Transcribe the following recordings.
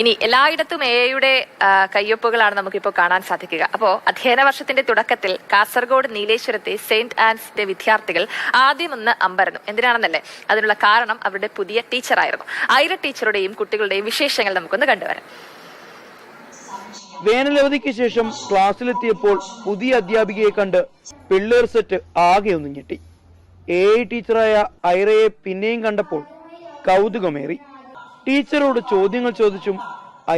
ഇനി എല്ലായിടത്തും എയുടെ കയ്യൊപ്പുകളാണ് നമുക്കിപ്പോൾ കാണാൻ സാധിക്കുക. അപ്പോൾ അധ്യയന വർഷത്തിന്റെ തുടക്കത്തിൽ കാസർഗോഡ് നീലേശ്വരത്തെ സെയിന്റ് ആൻസിന്റെ വിദ്യാർത്ഥികൾ ആദ്യം ഒന്ന് അമ്പരന്നു. എന്തിനാണെന്നല്ലേ? അതിനുള്ള കാരണം അവരുടെ പുതിയ ടീച്ചറായിരുന്നു. ഐര ടീച്ചറുടെയും കുട്ടികളുടെയും വിശേഷങ്ങൾ നമുക്കൊന്ന് കണ്ടുവരാം. വേനലവധിക്ക് ശേഷം ക്ലാസ്സിലെത്തിയപ്പോൾ പുതിയ അധ്യാപികയെ കണ്ട് പിള്ളേർ സെറ്റ് ആകെ ഒന്ന് ഞെട്ടി. എ ഐ ടീച്ചറായ ഐറയെ പിന്നെയും കണ്ടപ്പോൾ കൗതുകമേറി. ടീച്ചറോട് ചോദ്യങ്ങൾ ചോദിച്ചും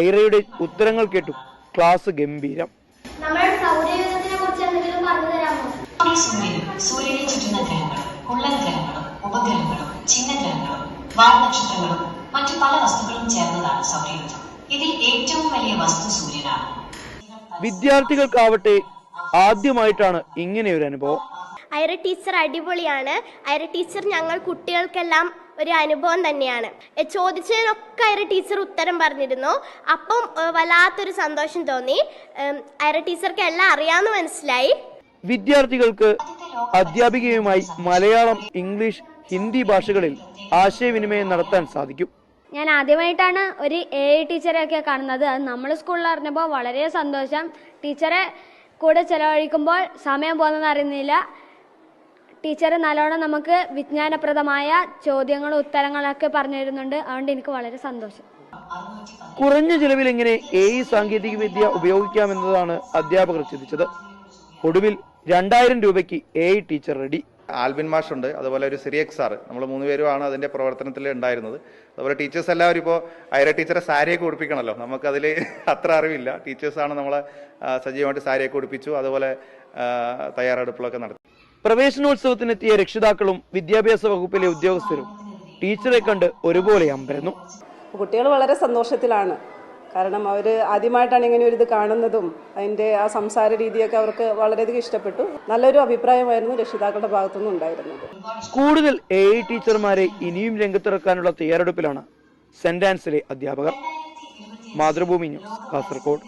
ഐറയുടെ ഉത്തരങ്ങൾ കേട്ടും ക്ലാസ് ഗംഭീരം. നമ്മുടെ സൗരയൂഥത്തിനെ എന്തെങ്കിലും പറഞ്ഞു തരാമോ? ഈ സൂര്യനും സൂര്യനെ ചുറ്റുന്ന ഗ്രഹങ്ങളും കുള്ളൻ ഗ്രഹങ്ങളും ഉപഗ്രഹങ്ങളും ചിഹ്നഗ്രഹങ്ങളും വാൽനക്ഷത്രങ്ങളും മറ്റു പല വസ്തുക്കളും ചേർന്നതാണ് സൗരയൂഥം. ഇതിൽ ഏറ്റവും വലിയ വസ്തു സൂര്യനാണ്. വിദ്യാർത്ഥികൾക്കാവട്ടെ ആദ്യമായിട്ടാണ് ഇങ്ങനെ ഒരു അനുഭവം ഐറ ടീച്ചർ അടിപൊളിയാണ്. ഐറ ടീച്ചർ ഞങ്ങൾ കുട്ടികൾക്കെല്ലാം ഒരു അനുഭവം തന്നെയാണ് ചോദിച്ചതിനൊക്കെ അയറ ടീച്ചർ ഉത്തരം പറഞ്ഞിരുന്നു. അപ്പം വല്ലാത്തൊരു സന്തോഷം തോന്നി. അയറ ടീച്ചർക്ക് എല്ലാം അറിയാമെന്ന് മനസ്സിലായി. വിദ്യാർത്ഥികൾക്ക് അധ്യാപികയുമായി മലയാളം ഇംഗ്ലീഷ് ഹിന്ദി ഭാഷകളിൽ ആശയവിനിമയം നടത്താൻ സാധിക്കും. ഞാൻ ആദ്യമായിട്ടാണ് ഒരു എ ഐ ടീച്ചറെയൊക്കെ കാണുന്നത്. അത് നമ്മൾ സ്കൂളിൽ അറിഞ്ഞപ്പോൾ വളരെ സന്തോഷം. ടീച്ചറെ കൂടെ ചിലവഴിക്കുമ്പോൾ സമയം പോകുന്നതെന്ന് അറിയുന്നില്ല. ടീച്ചർ നല്ലോണം നമുക്ക് വിജ്ഞാനപ്രദമായ ചോദ്യങ്ങളും ഉത്തരങ്ങളൊക്കെ പറഞ്ഞു തരുന്നുണ്ട്. അതുകൊണ്ട് എനിക്ക് വളരെ സന്തോഷം. കുറഞ്ഞ ചിലവിൽ എങ്ങനെ എ ഇ സാങ്കേതിക വിദ്യ ഉപയോഗിക്കാമെന്നതാണ് അധ്യാപകർ ചിന്തിച്ചത്. ഒടുവിൽ രണ്ടായിരം രൂപയ്ക്ക് A I teacher ready Albin മാഷ് ഉണ്ട് അതുപോലെ ഒരു സിറിയക് സാർ നമ്മൾ മൂന്ന് പേരുമാണ് അതിന്റെ പ്രവർത്തനത്തിൽ ഉണ്ടായിരുന്നത്. അതുപോലെ ടീച്ചേഴ്സ് എല്ലാവരും ഇപ്പോൾ ഐര ടീച്ചറെ സാരിയൊക്കെ ഉടുപ്പിക്കണമല്ലോ നമുക്കതിൽ അത്ര അറിവില്ല. ടീച്ചേഴ്സാണ് നമ്മളെ സജീവമായിട്ട് സാരിയൊക്കെ ഉടുപ്പിച്ചു. അതുപോലെ തയ്യാറെടുപ്പുകളൊക്കെ നടത്തി. പ്രവേശനോത്സവത്തിനെത്തിയ രക്ഷിതാക്കളും വിദ്യാഭ്യാസ വകുപ്പിലെ ഉദ്യോഗസ്ഥരും ടീച്ചറെ കണ്ട് ഒരുപോലെ അമ്പരന്നു. കുട്ടികൾ വളരെ സന്തോഷത്തിലാണ്. കാരണം അവർ ആദ്യമായിട്ടാണ് ഇങ്ങനെ ഒരു ഇത് കാണുന്നതും അതിന്റെ ആ സംസാര രീതിയൊക്കെ അവർക്ക് വളരെയധികം ഇഷ്ടപ്പെട്ടു. നല്ലൊരു അഭിപ്രായമായിരുന്നു രക്ഷിതാക്കളുടെ ഭാഗത്തുനിന്ന് ഉണ്ടായിരുന്നത്. കൂടുതൽ എ ഐ ടീച്ചർമാരെ ഇനിയും രംഗത്തിറക്കാനുള്ള തയ്യാറെടുപ്പിലാണ് സെന്റ് ആൻസിലെ അധ്യാപകർ. മാതൃഭൂമി ന്യൂസ് കാസർഗോഡ്